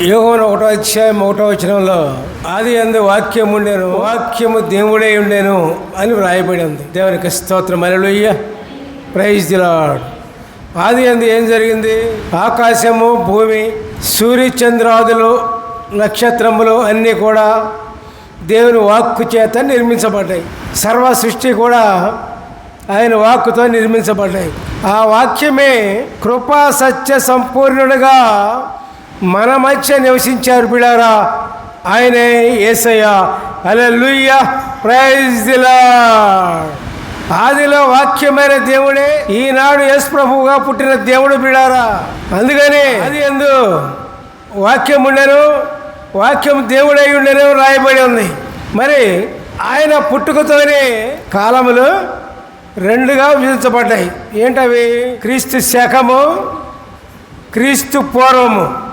యోగం ఒకటో అధ్యాయం ఒకటో వచనంలో ఆది అందు వాక్యం ఉండేను వాక్యము దేవుడే ఉండేను అని వ్రాయబడి ఉంది. దేవునికి స్తోత్రం. అలలుయ్య ప్రైజ్ ది ఆది అందు ఏం జరిగింది? ఆకాశము భూమి సూర్యచంద్రాదులు నక్షత్రములు అన్నీ కూడా దేవుని వాక్కు చేత నిర్మించబడ్డాయి. సర్వ సృష్టి కూడా ఆయన వాక్కుతో నిర్మించబడ్డాయి. ఆ వాక్యమే కృపా సత్య సంపూర్ణుడుగా మన మధ్య నివసించారు బిడారా ఆయనే ఏసయ్య. అలెలుయ్య ప్రైజ్ దిలా ఆదిలో వాక్యమైన దేవుడే. ఈనాడు యశ్ ప్రభువుగా పుట్టిన దేవుడు బిడారా అందుకని అది ఎందు వాక్యం ఉండను. వాక్యం దేవుడై ఉండను రాయబడి ఉంది. మరి ఆయన పుట్టుకతోనే కాలములు రెండుగా విభజించబడ్డాయి. ఏంటవి? క్రీస్తు శకము క్రీస్తు పూర్వము.